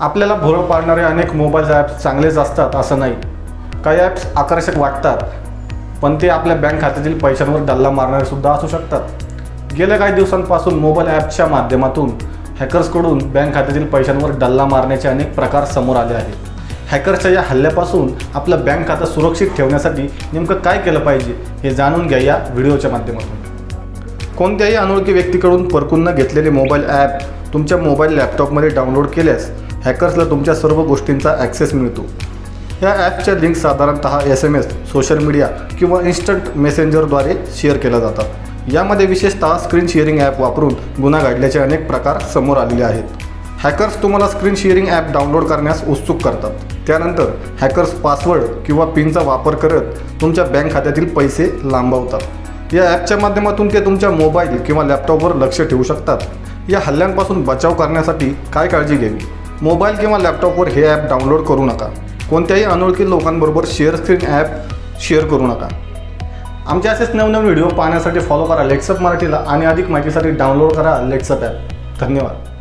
आपल्याला भोरं पाडणारे अनेक mobile apps चांगलेच असतात असं नाही. काही ॲप्स आकर्षक वाटतात पण ते आपल्या बँक खात्यातील पैशांवर डल्ला मारणारे सुद्धा असू शकतात. गेल्या काही दिवसांपासून मोबाईल ॲपच्या माध्यमातून हॅकर्सकडून बँक खात्यातील पैशांवर डल्ला मारण्याचे अनेक प्रकार समोर आले आहेत. हॅकर्सच्या या हल्ल्यापासून आपलं बँक खातं सुरक्षित ठेवण्यासाठी नेमकं काय केलं पाहिजे हे जाणून घ्या या व्हिडिओच्या माध्यमातून. कोणत्याही अनोळखी व्यक्तीकडून परकून न घेतलेले मोबाईल ॲप तुमच्या मोबाईल लॅपटॉपमध्ये डाउनलोड केल्यास हॅकर्सला तुमच्या सर्व गोष्टींचा ॲक्सेस मिळतो. या ॲपच्या लिंक साधारणतः S M S social media किंवा इन्स्टंट मेसेंजरद्वारे शेअर केल्या जातात. यामध्ये विशेषतः स्क्रीन शेअरिंग ॲप वापरून गुन्हा घडल्याचे अनेक प्रकार समोर आलेले आहेत. हॅकर्स तुम्हाला स्क्रीन शेअरिंग ॲप डाउनलोड करण्यास उत्सुक करतात. त्यानंतर हॅकर्स पासवर्ड किंवा पिनचा वापर करत तुमच्या बँक खात्यातील पैसे लांबवतात. या ॲपच्या माध्यमातून ते तुमच्या मोबाईल किंवा लॅपटॉपवर लक्ष ठेवू शकतात. या हल्ल्यांपासून बचाव करण्यासाठी काय काळजी घ्यावी? मोबाईल किंवा लॅपटॉपवर हे ॲप डाउनलोड करू नका. कोणत्याही अनोळखी लोकांबरोबर शेअर स्क्रीन ॲप शेअर करू नका. आमचे असेच नवनवीन व्हिडिओ पाहण्यासाठी फॉलो करा लेट्सअप मराठीला आणि अधिक माहितीसाठी डाउनलोड करा लेट्सअप ॲप धन्यवाद.